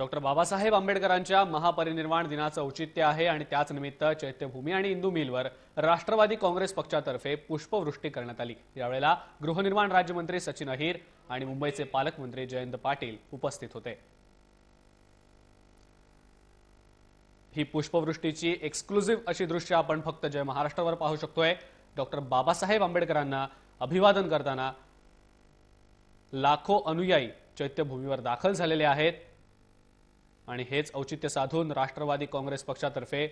Doctor Babasaheb आंबेडकरांच्या महापरिनिर्वाण दिनाचं औचित्य आहे आणि त्याच निमित्त चैत्यभूमी आणि इंदू मिलवर राष्ट्रवादी काँग्रेस पक्षातर्फे पुष्पवृष्टी करण्यात आली. यावेळेला गृहनिर्माण राज्यमंत्री सचिन अहिर आणि मुंबईचे पालकमंत्री जयंत पाटील उपस्थित होते. ही पुष्पवृष्टीची एक्सक्लुझिव्ह अशी दृश्य आपण फक्त जय महाराष्ट्रावर पाहू शकतोय. डॉक्टर बाबासाहेब आंबेडकरांना अभिवादन करताना लाखो अनुयायी चैत्यभूमीवर दाखल झालेले आहेत. आणि हेच औचित्य साधून राष्ट्रवादी काँग्रेस पक्षातर्फे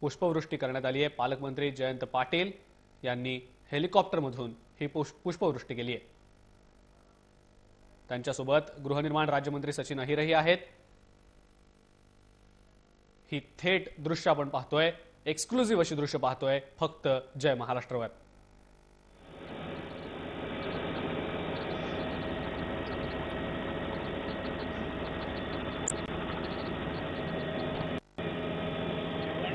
पुष्पवृष्टी करण्यात आली आहे. पालकमंत्री जयंत पाटील यांनी हेलिकॉप्टरमधून ही पुष्पवृष्टी केली आहे. त्यांच्यासोबत गृहनिर्माण राज्यमंत्री सचिन अहिरही आहेत. ही थेट दृश्य आपण पाहतोय. एक्सक्लुझिव्ह अशी दृश्य पाहतोय. फक्त जय महाराष्ट्रवर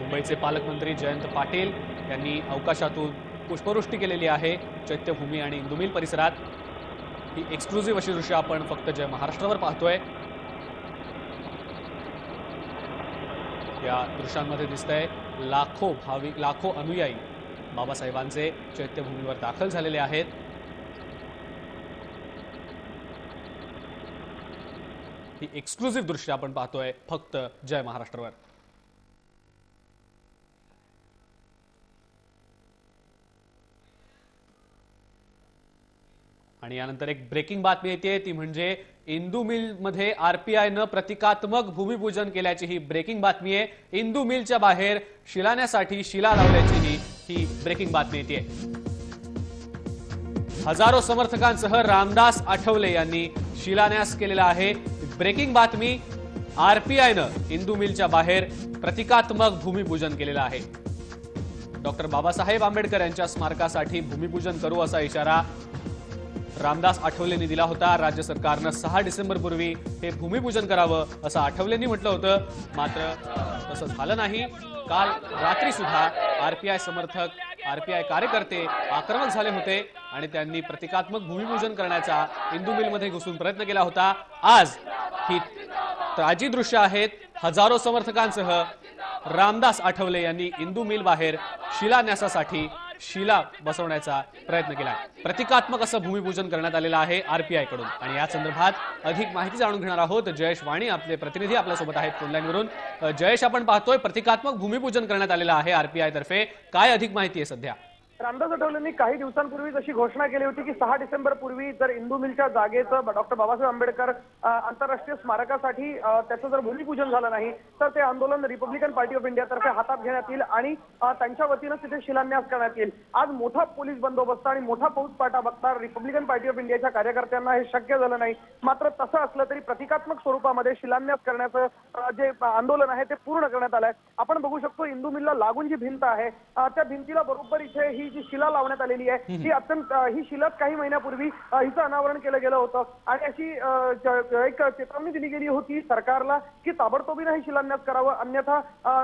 मुंबईचे पालकमंत्री जयंत पाटील यांनी अवकाशातून पुष्पवृष्टी केलेली आहे. चैत्यभूमी आणि इंदुमिल परिसरात ही एक्सक्लुझिव्ह अशी दृश्य आपण फक्त जय महाराष्ट्रावर पाहतोय. या दृश्यांमध्ये दिसतंय लाखो भाविक लाखो अनुयायी बाबासाहेबांचे चैत्यभूमीवर दाखल झालेले आहेत. ही एक्सक्लुझिव्ह दृश्य आपण पाहतोय फक्त जय महाराष्ट्रावर. आणि यानंतर एक ब्रेकिंग बातमी येते ती म्हणजे इंदू मिलमध्ये आरपीआयनं प्रतिकात्मक भूमिपूजन केल्याची ही ब्रेकिंग बातमी आहे. इंदू मिलच्या बाहेर शिलान्यासाठी शिला लावल्याची ही ही ब्रेकिंग बातमी येते. हजारो समर्थकांसह रामदास आठवले यांनी शिलान्यास केलेला आहे. ब्रेकिंग बातमी आरपीआयनं इंदू मिलच्या बाहेर प्रतिकात्मक भूमिपूजन केलेलं आहे. डॉक्टर बाबासाहेब आंबेडकर यांच्या स्मारकासाठी भूमिपूजन करू असा इशारा रामदास आठवलेंनी दिला होता. राज्य सरकारनं सहा डिसेंबर पूर्वी हे भूमिपूजन करावं असं आठवलेंनी म्हटलं होतं. मात्र तसं झालं नाही. काल रात्री सुद्धा आरपीआय समर्थक आरपीआय कार्यकर्ते आक्रमक झाले होते आणि त्यांनी प्रतिकात्मक भूमिपूजन करण्याचा इंदू मिलमध्ये घुसून प्रयत्न केला होता. आज ही ताजी दृश्य आहेत. हजारो समर्थकांसह रामदास आठवले यांनी इंदू मिल बाहेर शिलान्यासासाठी शिला बसवण्याचा प्रयत्न केला. आहे प्रतिकात्मक असं भूमिपूजन करण्यात आलेलं आहे आरपीआयकडून. आणि या संदर्भात अधिक माहिती जाणून घेणार आहोत जयेश वाणी आपले प्रतिनिधी आपल्यासोबत आहेत फोनलाईनवरून जयेश आपण पाहतोय प्रतिकात्मक भूमिपूजन करण्यात आलेलं आहे आरपीआय तर्फे. काय अधिक माहिती आहे सध्या? रामदास आठवलेंनी काही दिवसांपूर्वीच अशी घोषणा केली होती की सहा डिसेंबर पूर्वी जर इंदू मिलच्या जागेचं डॉक्टर बाबासाहेब आंबेडकर आंतरराष्ट्रीय स्मारकासाठी त्याचं जर भूमिपूजन झालं नाही तर ते आंदोलन रिपब्लिकन पार्टी ऑफ इंडियातर्फे हातात घेण्यात येईल आणि त्यांच्या वतीनं तिथे शिलान्यास करण्यात येईल. आज मोठा पोलीस बंदोबस्त आणि मोठा पाटा बघता रिपब्लिकन पार्टी ऑफ इंडियाच्या कार्यकर्त्यांना हे शक्य झालं नाही. मात्र तसं असलं तरी प्रतिकात्मक स्वरूपामध्ये शिलान्यास करण्याचं जे आंदोलन आहे ते पूर्ण करण्यात आलंय. आपण बघू शकतो इंदू मिलला लागून जी भिंत आहे त्या भिंतीला बरोबर इथे ही जी शिला लावण्यात आलेली आहे ही अत्यंत ही शिलाच काही महिन्यापूर्वी हिचं अनावरण केलं गेलं होतं. आणि अशी एक चेतावणी दिली गेली होती सरकारला की ताबडतोबीनं हे शिलान्यास करावं अन्यथा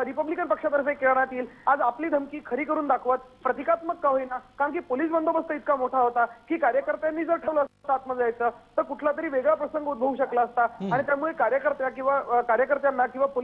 रिपब्लिकन पक्षातर्फे करण्यात येईल. आज आपली धमकी खरी करून दाखवत प्रतिकात्मक का होईना? कारण की पोलीस बंदोबस्त इतका मोठा होता की कार्यकर्त्यांनी जर ठेवलं असतं आतमध्ये जायचं तर कुठला तरी वेगळा प्रसंग उद्भवू शकला असता. आणि त्यामुळे कार्यकर्त्या किंवा कार्यकर्त्यांना किंवा